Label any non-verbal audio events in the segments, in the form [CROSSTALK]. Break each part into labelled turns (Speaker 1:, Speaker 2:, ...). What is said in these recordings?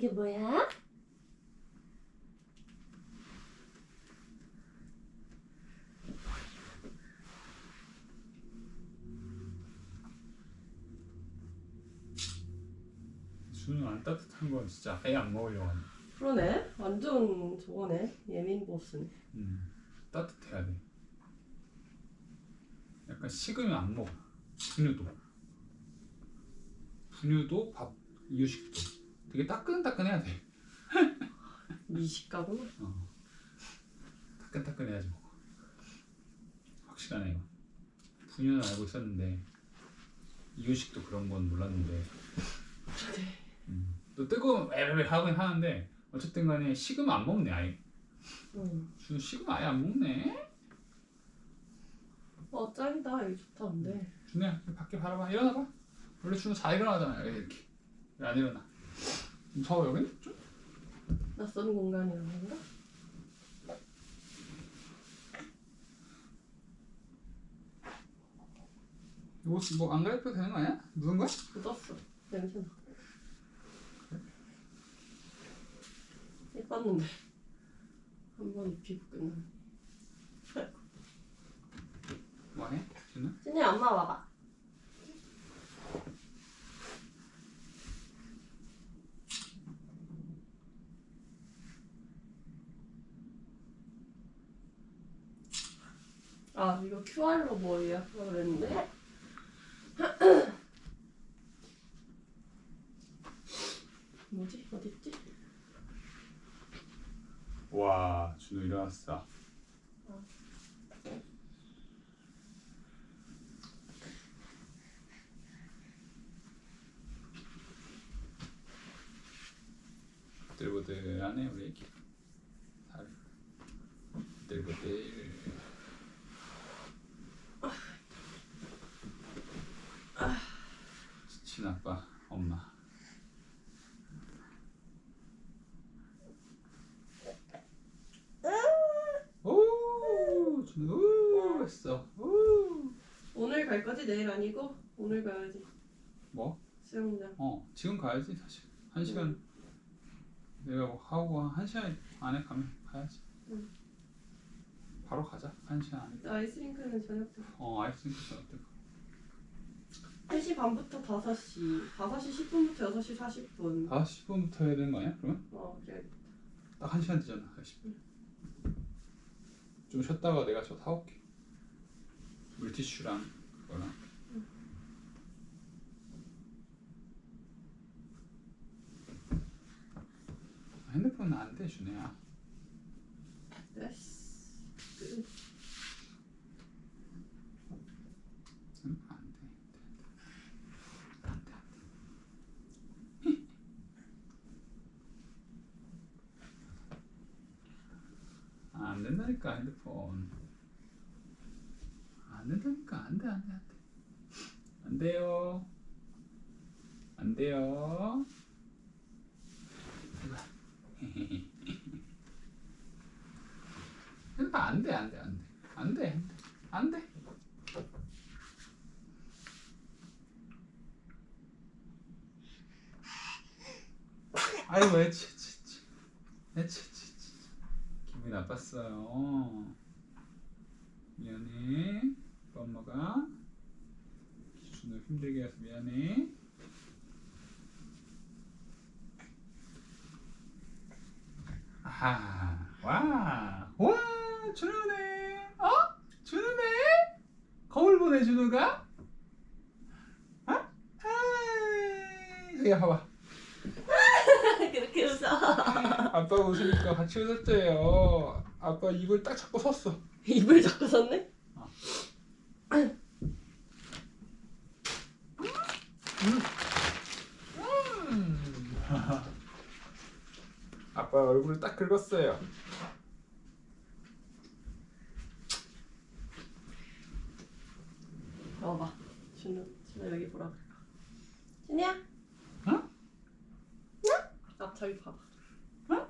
Speaker 1: 이게 뭐야?
Speaker 2: 준우 안 따뜻한 건 진짜 아예 안 먹으려고 하네.
Speaker 1: 그러네. 완전 저거네. 예민 보스네.
Speaker 2: 음, 따뜻해야 돼. 약간 식으면 안 먹어. 분유도. 분유도 밥 이유식도 되게 따끈따끈해야 돼. [LAUGHS]
Speaker 1: 미식가구나.
Speaker 2: 어. 따끈따끈해야지 먹어. 확실하네 이거. 분유는 알고 있었는데 이유식도 그런 건 몰랐는데. 음. 또 뜨거운 에베베 하긴 하는데 어쨌든 간에 식으면 안 먹네 아예.
Speaker 1: 응.
Speaker 2: 준우 식으면 아예 안 먹네.
Speaker 1: 어 짱이다. 여기 좋다 근데.
Speaker 2: 준우야 밖에 바라봐 일어나봐 원래 준우 잘 일어나잖아 이렇게 왜안 일어나 무 좀?
Speaker 1: 낯선 공간이란 건가?
Speaker 2: 옷 뭐안 갈아입혀도 되는 거 아니야? 묻은 거야?
Speaker 1: 묻었어. 냄새나. 예뻤는데. 한 번 입히고 끝나네.
Speaker 2: 뭐해? 준우?
Speaker 1: 진이 엄마 와봐. 아 이거 QR로 뭐 예약하려고 그랬는데? [CLEARS THROAT] 뭐지? 어딨지?
Speaker 2: 와 준우 일어났어. 부들부들하네 우리. 애기 살 부들부들 지친 아빠 엄마. 오 준우 우 했어. 우
Speaker 1: 오늘 갈 거지? 내일 아니고? 오늘 가야지.
Speaker 2: 뭐?
Speaker 1: 수영장.
Speaker 2: 어 지금 가야지 사실. 한 시간. 내가 뭐 하고 한 시간 안에 가면 가야지.
Speaker 1: 응.
Speaker 2: 바로 가자. 한 시간 안에.
Speaker 1: 아이스링크는 저녁 때.
Speaker 2: 어 아이스링크 어때
Speaker 1: 3시 반부터 5시 5시 10분부터 6시 40분.
Speaker 2: 5시 10분부터 해야 되는 거 아니야 그러면?
Speaker 1: 어 그래
Speaker 2: 딱한 시간 되잖아 10분 좀 쉬었다가 내가 저 사올게. 물티슈랑 그거랑. 핸드폰은 안 돼 준혜야.
Speaker 1: 됐어 끝
Speaker 2: 응? 안 돼. 안 돼. 안 돼. 아, 안 된다니까 핸드폰. 안 된다니까 안 돼, 안 돼, 안 돼. 안 돼요. 안 돼요. [LAUGHS] 핸드폰 안 돼, 안 돼, 안 돼. 안 돼. 안 돼. 아이고 애치 애치 애치 애치 애치 기분이 나빴어요. 미안해. 엄마가 기준을 힘들게 해서 미안해. 아하 와 와 준우네. 어? 준우네? 거울 보네 준우가. 어? 아이 여기 봐봐 [LAUGHS] 아빠 웃으니까 같이 웃었대요. 아빠 입을 딱 잡고 섰어. [LAUGHS]
Speaker 1: 입을 잡고 섰네?
Speaker 2: 아빠 얼굴을 딱 긁었어요.
Speaker 1: 봐봐 준우 준우 여기 보라 준우야
Speaker 2: 어?
Speaker 1: 아 저기 봐. 어?
Speaker 2: 응?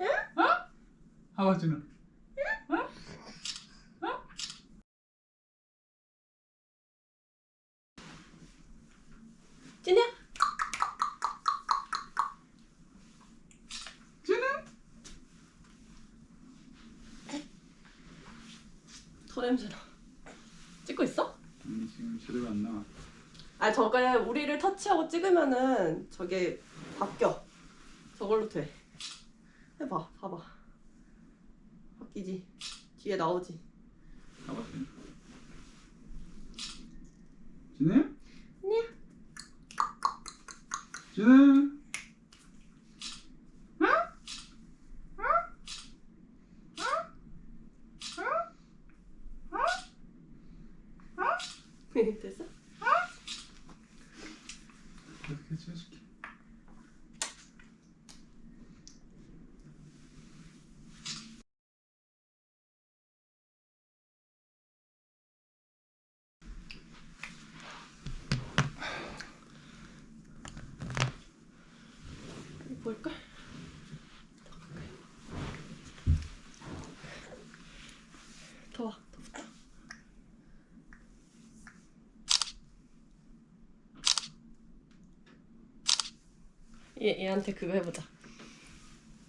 Speaker 2: 응? 응? 하와 준아. 응? 응?
Speaker 1: 준아.
Speaker 2: 준아. 더 냄새나. 찍고 있어? 음, 지금 제대로 안 나와.
Speaker 1: 아 저게 우리를 터치하고 찍으면은 저게 바뀌어. 저걸로 돼. 해봐, 봐봐. 바뀌지. 뒤에 나오지.
Speaker 2: 가봤어. 진우?
Speaker 1: 네.
Speaker 2: 진우?
Speaker 1: 됐어?
Speaker 2: 이렇게 찍어줄게.
Speaker 1: 볼걸? 더 와, 더 붙어. 얘, 얘한테 그거 해보자.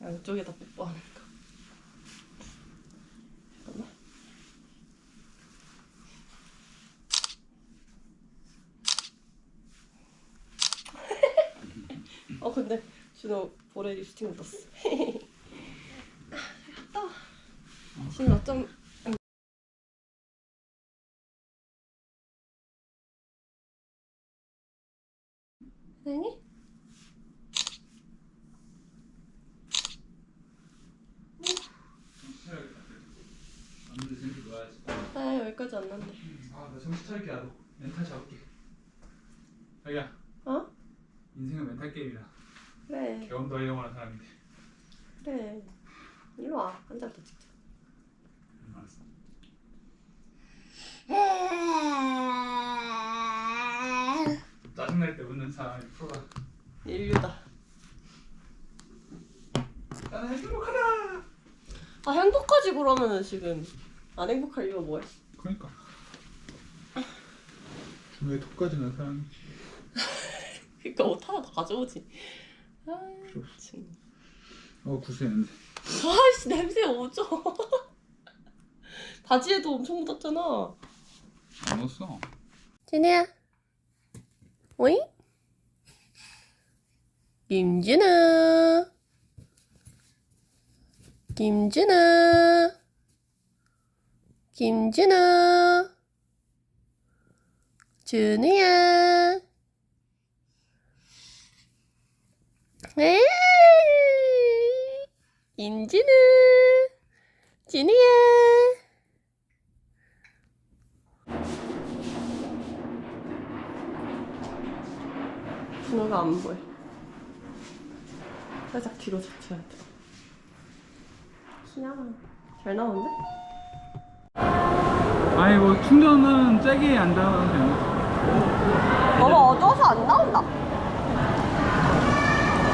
Speaker 1: 양쪽에다 뽀뽀하는 거. 잠깐만. [LAUGHS] 어 근데 준호 볼에 립스틱 묻었어. 또 [LAUGHS] 준호 좀. 사랑해?
Speaker 2: 아무래도 재밌게 놀아야지.
Speaker 1: 아 여기까지 안 난대.
Speaker 2: 아, 나 정신 차릴게 나도. 멘탈 잡을게. 자기야,
Speaker 1: 어?
Speaker 2: 인생은 멘탈 게임이다.
Speaker 1: 그래
Speaker 2: 경험도 하는 사람인데.
Speaker 1: 그래. 일로 와. 한잔더 찍자.
Speaker 2: 음, 알았어. 짜증날 때 웃는 사람이 프로다.
Speaker 1: 인류다.
Speaker 2: 나는 행복하다.
Speaker 1: 아 행복하지 그러면은 지금 안 행복할 이유가 뭐야?
Speaker 2: 그러니까. 톡까지 난 사람이. [LAUGHS]
Speaker 1: 그러니까 옷 하나 더 가져오지. 아, 참.
Speaker 2: 어 구수했는데.
Speaker 1: 아이씨 냄새 오죠. [LAUGHS] 바지에도 엄청 묻었잖아.
Speaker 2: 안 웃어.
Speaker 1: 진우야. 오잉? 김진우. 김진우. 김진우. 준우야. 에이. 김진우. 진우야. 준호가 안 보여. 살짝 뒤로 젖혀야 돼. 신야, 잘 나오는데?
Speaker 2: 아니 뭐 충전은 잭이 안 닿아도 되나?
Speaker 1: 너무 어두워서 안 나온다.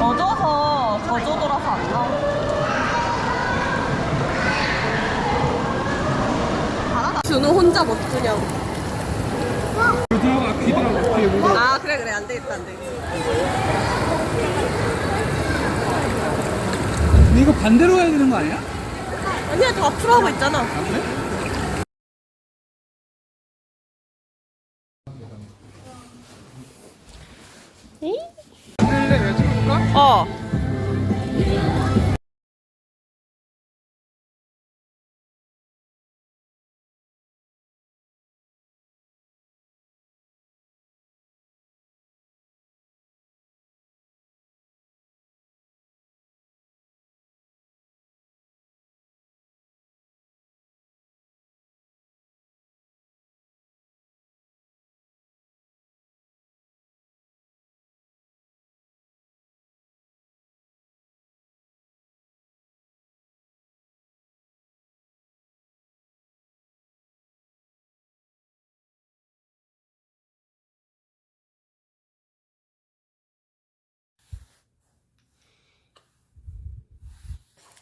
Speaker 1: 어두워서 저조도라서 안 나온다. 준호 혼자 못 주냐고. 귀아 그래 그래 안 되겠다 안 되겠다.
Speaker 2: 근데 이거 반대로 해야 되는 거 아니야?
Speaker 1: 아니야 다 앞으로 하고 있잖아.
Speaker 2: 아 그래?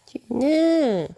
Speaker 1: 지는